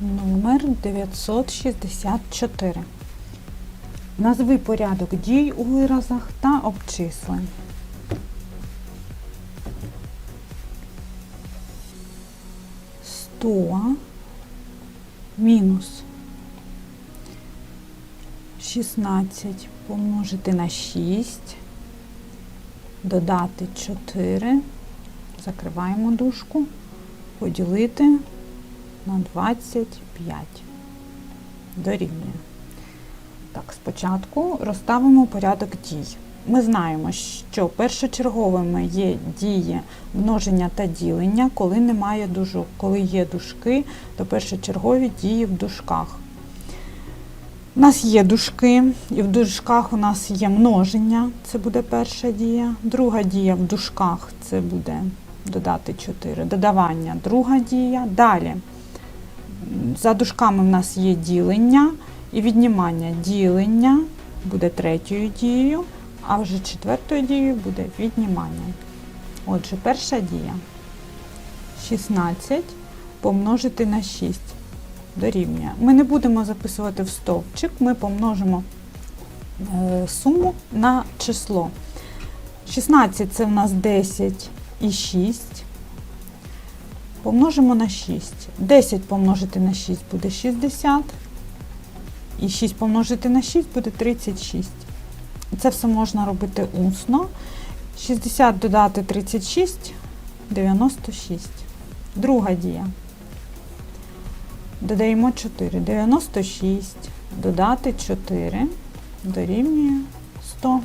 Номер 964. Назви порядок дій у виразах та обчисли. Сто мінус 16 помножити на 6, додати 4, закриваємо дужку, поділити на 25. Дорівнює. Так, спочатку розставимо порядок дій. Ми знаємо, що першочерговими є дії множення та ділення, коли немає дужок. Коли є дужки, то першочергові дії в дужках. У нас є дужки, і в дужках у нас є множення, це буде перша дія. Друга дія в дужках це буде додати 4. Додавання, друга дія. Далі за дужками в нас є ділення і віднімання. Ділення буде третьою дією, а вже четвертою дією буде віднімання. Отже, перша дія. 16 помножити на 6 дорівнює. Ми не будемо записувати в стовпчик, ми помножимо е, суму на число. 16 це в нас 10 і 6. Помножимо на 6. 10 помножити на 6 буде 60. І 6 помножити на 6 буде 36. Це все можна робити усно. 60 додати 36 96. Друга дія. Додаємо 4. 96. Додати 4. Дорівнює 100.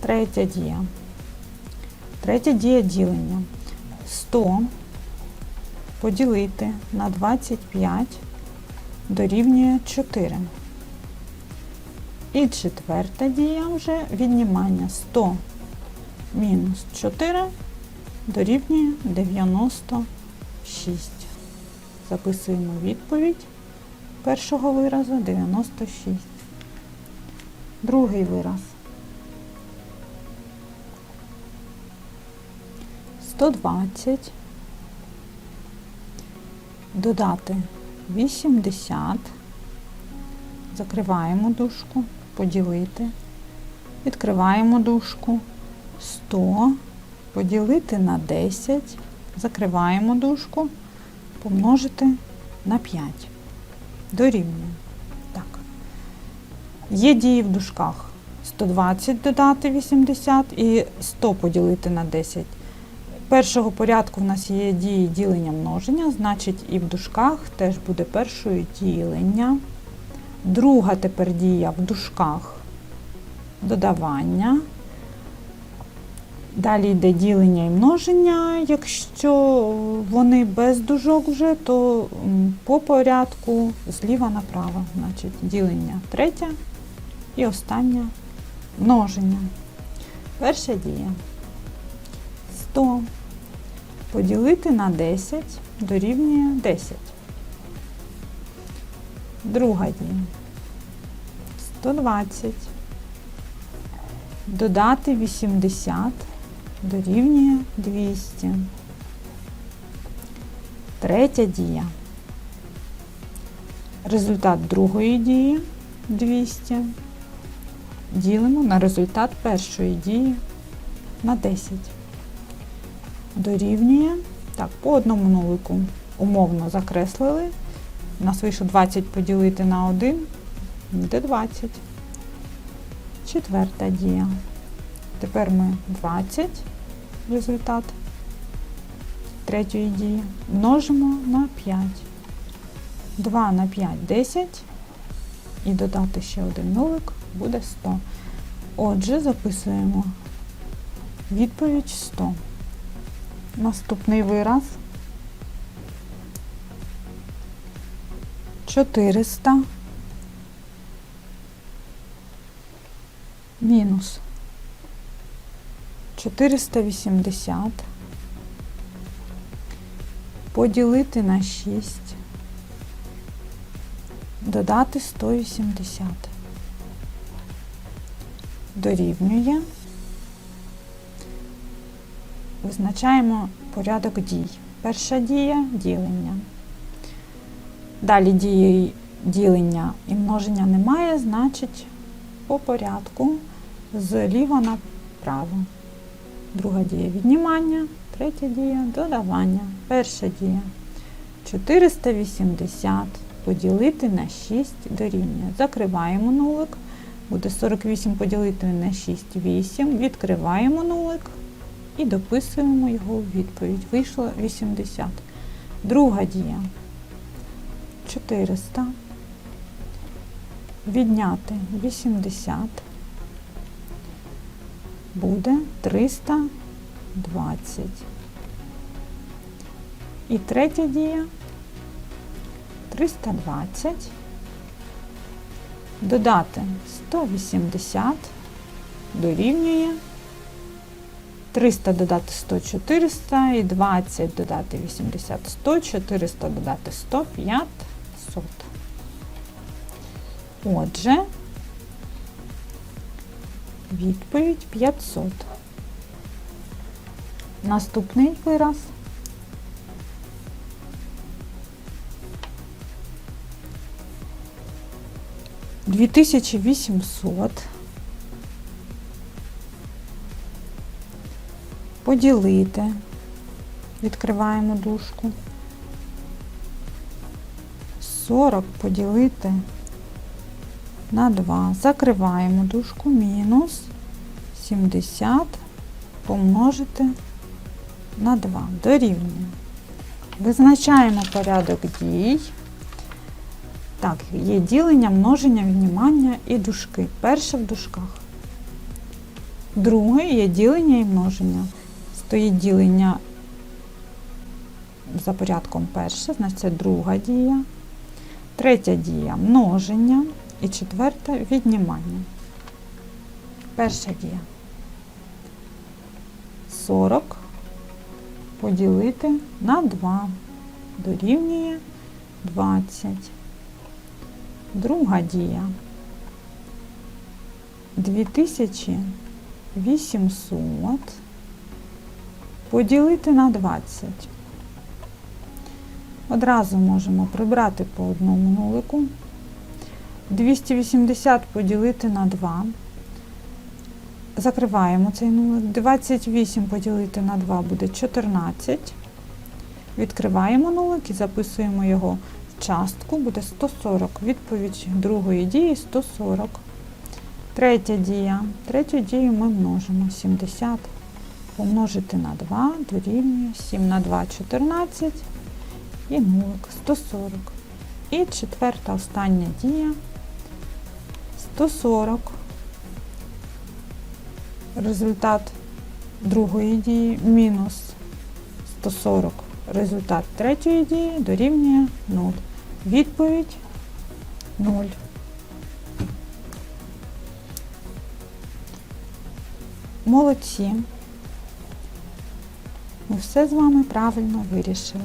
Третя дія. Третя дія ділення. 100 поділити на 25 дорівнює 4. І четверта дія вже віднімання 100 мінус 4 дорівнює 96. Записуємо відповідь першого виразу 96. Другий вираз. 120 додати 80, закриваємо дужку, поділити, відкриваємо дужку, 100, поділити на 10, закриваємо дужку, помножити на 5. Дорівнює. Так. Є дії в дужках. 120 додати 80 і 100 поділити на 10. Першого порядку в нас є дії ділення множення, значить і в дужках теж буде першою ділення. Друга тепер дія в дужках додавання. Далі йде ділення і множення. Якщо вони без дужок вже, то по порядку зліва направо. Значить, ділення третя і остання множення. Перша дія. 100 поділити на 10 дорівнює 10. Друга дія. 120 додати 80 дорівнює 200. Третя дія. Результат другої дії 200. Ділимо на результат першої дії на 10. Дорівнює. Так, по одному нулику умовно закреслили. У нас вийшло 20 поділити на 1, буде 20. Четверта дія. Тепер ми 20 результат третьої дії множимо на 5. 2 на 5 10. І додати ще один нулик буде 100. Отже, записуємо відповідь 100. Наступний вираз. 400 мінус 480 поділити на 6, додати 180. Дорівнює. Визначаємо порядок дій. Перша дія ділення. Далі дії ділення і множення немає, значить по порядку зліва направо. Друга дія віднімання, третя дія додавання. Перша дія 480 поділити на 6 дорівнює. Закриваємо нулик. Буде 48 поділити на 6 8. Відкриваємо нулик і дописуємо його у відповідь. Вийшло 80. Друга дія 400. Відняти 80 буде 320. І третя дія 320. Додати 180 дорівнює 300 додати 100 400 і 20 додати 80 100, 400 додати 100 500. Отже, відповідь 500. Наступний вираз. Дві тисячі вісімсот поділити. Відкриваємо дужку. 40 поділити на 2. Закриваємо дужку мінус 70 помножити на 2. Дорівнює. Визначаємо порядок дій. Так, є ділення, множення, віднімання і дужки. Перше в дужках. Друге є ділення і множення. Стоїть ділення за порядком перше, значить друга дія. Третя дія множення. І четверта віднімання. Перша дія. 40 поділити на 2 дорівнює 20. Друга дія. 2800 поділити на 20. Одразу можемо прибрати по одному нулику. 280 поділити на 2. Закриваємо цей нулик. 28 поділити на 2 буде 14. Відкриваємо нулик і записуємо його в частку, буде 140. Відповідь другої дії 140. Третя дія. Третю дію ми множимо 70. Помножити на 2 дорівнює 7 на 2 14 і нулик 140. І четверта остання дія 140. Результат другої дії мінус 140. Результат третьої дії дорівнює 0. Відповідь 0. Молодці. Ми все з вами правильно вирішили.